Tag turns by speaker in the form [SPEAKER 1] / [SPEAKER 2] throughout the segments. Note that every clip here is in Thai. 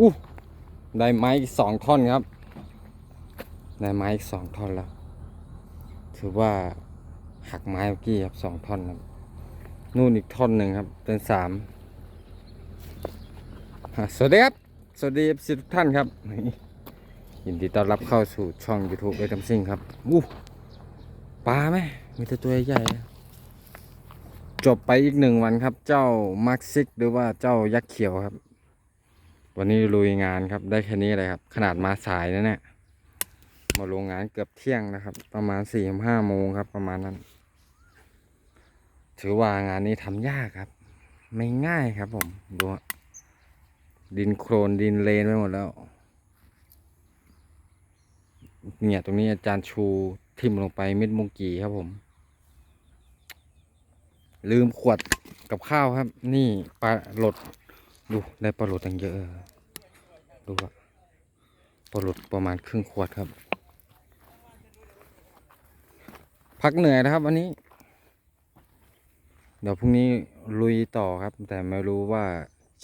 [SPEAKER 1] อู้ได้ไม้อีกสองท่อนครับ ได้ไม้อีกสองท่อนแล้ว ถือว่าหักไม้เมื่อกี้ครับสองท่อนครับ นู่นอีกท่อนหนึ่งครับ เป็นสามสวัสดีครับ สวัสดีทุกท่านครับ ยินดีต้อนรับเข้าสู่ช่อง YouTube เอทัมซิงครับอู้ปลาไหมมีแต่ตัวใหญ่จบไปอีกหนึ่งวันครับ เจ้ามาร์กซิกหรือว่าเจ้ายักษ์เขียวครับ วันนี้ลุยงานครับ ได้แค่นี้เลยครับ ขนาดมาสายนะเนี่ยมาลงงานเกือบเที่ยงนะครับ ประมาณสี่ห้าโมงครับ ประมาณนั้น ถือว่างานนี้ทำยากครับ ไม่ง่ายครับผมดูดินโครนดินเลนไปหมดแล้วเนี่ยตรงนี้อาจารย์ชูทิ่มลงไปเม็ดมุงกีครับผม ลืมขวดกับข้าวครับ นี่ปลาหลดดูได้ปลาหลดตั้งเยอะ ดูอะปลาหลดประมาณครึ่งขวดครับ พักเหนื่อยนะครับวันนี้ เดี๋ยวพรุ่งนี้ลุยต่อครับ แต่ไม่รู้ว่า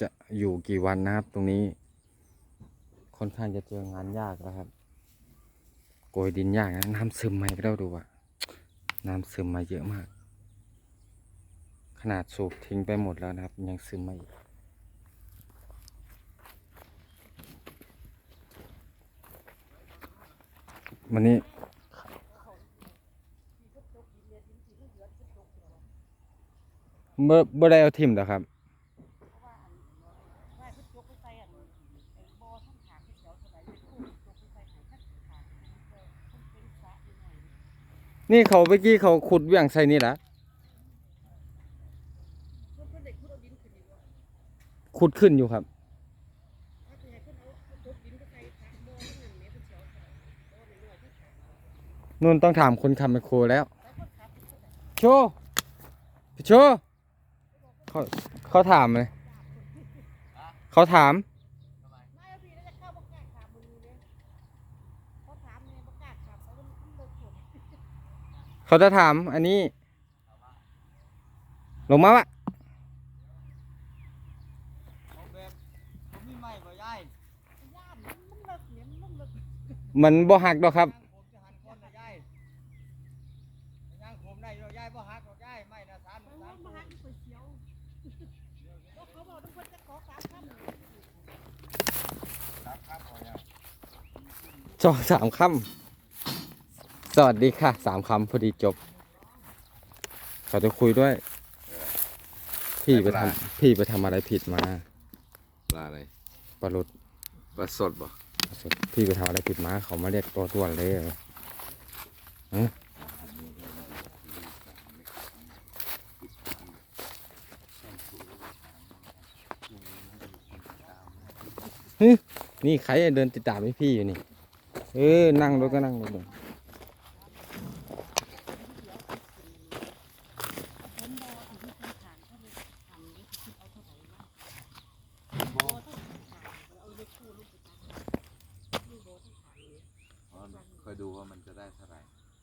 [SPEAKER 1] จะอยู่กี่วันนะครับ ตรงนี้ ค่อนข้างจะเจองานยากแล้วครับโกยดินยากนะน้ำซึมมาอีกแล้วดูอะน้ำซึมมาเยอะมาก ขนาดสูบทิ้งไปหมดแล้วนะครับ ยังซึมมาอีก วันนี้ เมื่อเมื่อได้เอาทิมเหรอครับนี่เขาเมื่อกี้เขาขุดเวี่ยงใส่นี่แหละขุดขึ้นอยู่ครับ นู่นต้องถามคนขับไมคโครแล้ว โชว์พิโชว์เขาเขาถามเลยเขาถาม
[SPEAKER 2] เขา
[SPEAKER 1] จะถามอันนี้ ลงมาวะ
[SPEAKER 3] เอาแบบผมมีไม้บ่ยาย
[SPEAKER 2] ย่านมันมันเลิกเนี่ยมันเลิก
[SPEAKER 1] มันบ่หักดอกครับ
[SPEAKER 3] ผมจะหันคนนะยายย่างผมได้ดอกยายบ่หักดอกยายไม่นะสาม
[SPEAKER 2] เออ
[SPEAKER 3] สาม
[SPEAKER 2] มาหาก๋วยเตี๋ยวก็เขาบอกทุกคนจะขอสามพัน
[SPEAKER 3] ครับครับพอยา
[SPEAKER 1] จอสามคำสวัสดีค่ะสามคำพอดีจบเขาจะคุยด้วย พี่ไปทำพี่ไปทำอะไรผิดมา
[SPEAKER 4] ปลาอะไร
[SPEAKER 1] ปลาหลุด
[SPEAKER 4] ปลาสดบ่
[SPEAKER 1] พี่ไปทำอะไรผิดมา เขามาเรียกตัวตัวนเลยเหรอฮะฮึนี่ใครเดินติดตามให้พี่อยู่นี่ เออ นั่งรถก็นั่งรถเลย
[SPEAKER 2] ผมบอกอันที่เป็นฐานเขาเลยทำนี่คือเอาเท่าไหร่บ้างโบต้องฐานเอาเล็กคู่ลูกไปตัดลูกโบต้องฐานเลย
[SPEAKER 4] อ๋อคยดูว่ามันจะได้เท่าไหร่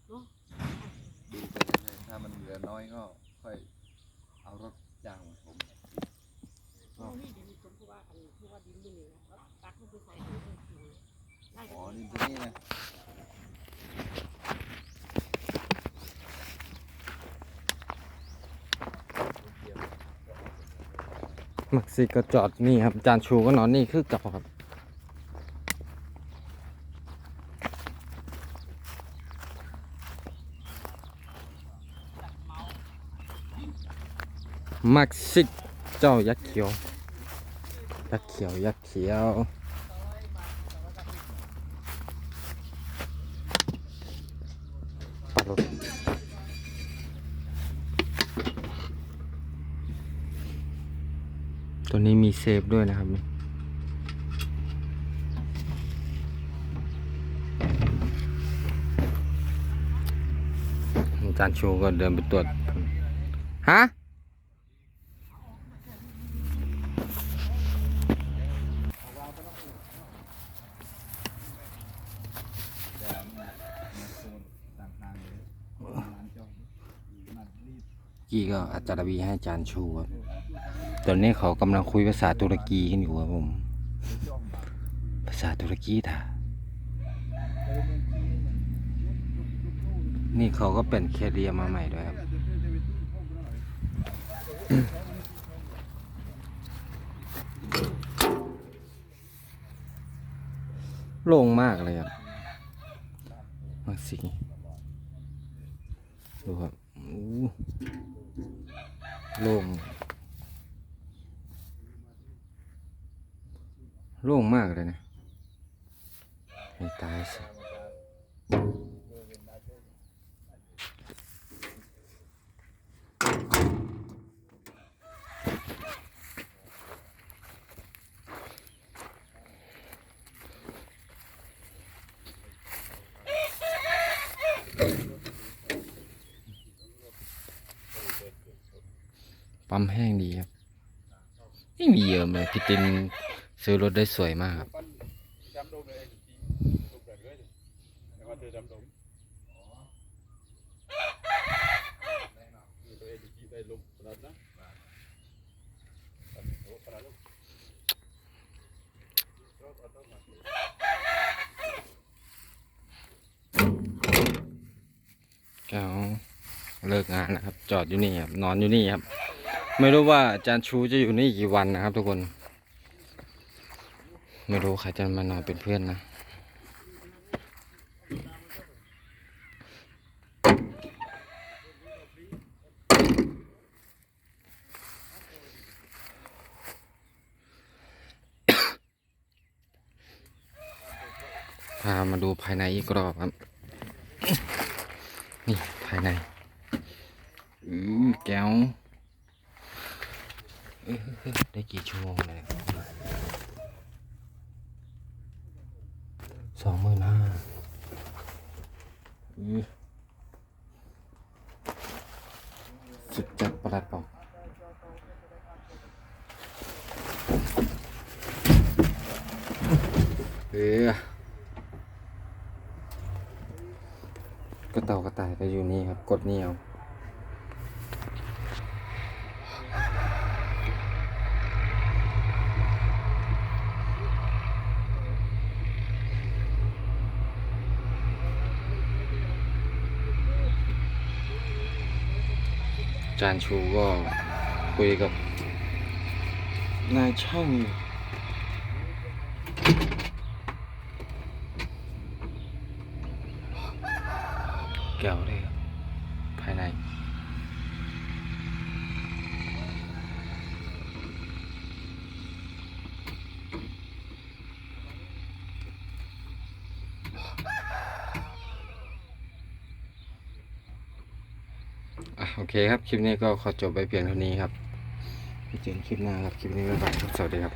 [SPEAKER 2] เนาะ
[SPEAKER 4] ดูไปเรื่อยๆถ้ามันเหลือน้อยก็ค่อยเอารถจ้างมาผม
[SPEAKER 2] อานี่ดินสมผู้ว่าอันผู้ว่าดินนี่นะแล้วตัก
[SPEAKER 4] รงนี้นะ
[SPEAKER 1] มักซิก็จอดนี่ครับจานชูก็นอนนี่คือกับครับมักซิกเจ้ายักษ์เขียว ยักษ์เขียว ยักษ์เขียวปลาหลด ตัวนี้มีเซฟด้วยนะครับนี่อาจารย์ชูก็เดินไปตรวจ ฮะ กี้ก็อาจารย์บีให้อาจารย์ชูครับ ตอนนี้เขากำลังคุยภาษาตุรกีกันอยู่ครับผม ภาษาตุรกีท่า
[SPEAKER 3] นี่เขา
[SPEAKER 1] ก็เป็นแคเรียมาใหม่ด้วยครับ โล่งมากเลยครับมาสิดูครับอู้โล่ง โล่งมากเลยนะให้ตายสิปั๊มแห้งดีครับ ไม่มีเยิมเลยพี่ตินซื้อรถได้สวยมากครับ
[SPEAKER 5] เลยจีดมแบบเลยแต่ว่าเธอจำดมตัวเองจีได้ลมขนาดนะโอ้ขนาดลูก
[SPEAKER 1] แก้วเลิกงานนะครับ จอดอยู่นี่ครับ นอนอยู่นี่ครับ ไม่รู้ว่าอาจารย์ชูจะอยู่นี่กี่วันนะครับทุกคน ไม่รู้ใครจะมานอนเป็นเพื่อนนะพามาดูภายในอีกรอบครับ นี่ ภายใน อือแก้ว ได้กี่ชั่วโมงเลยสองหมื่นห้าสุดจัดประหลัดบอกเออกระเต่ากระต่ายก็อยู่นี่ครับ กดนี่เอา จารย์ชูก็คุยกับนายช่างแก้วเลยครับภายใน อะ โอเคครับ คลิปนี้ก็ขอจบไปเพียงเท่านี้ครับไปเจอกันคลิปหน้าครับ คลิปนี้บ๊ายบายครับ สวัสดีครับ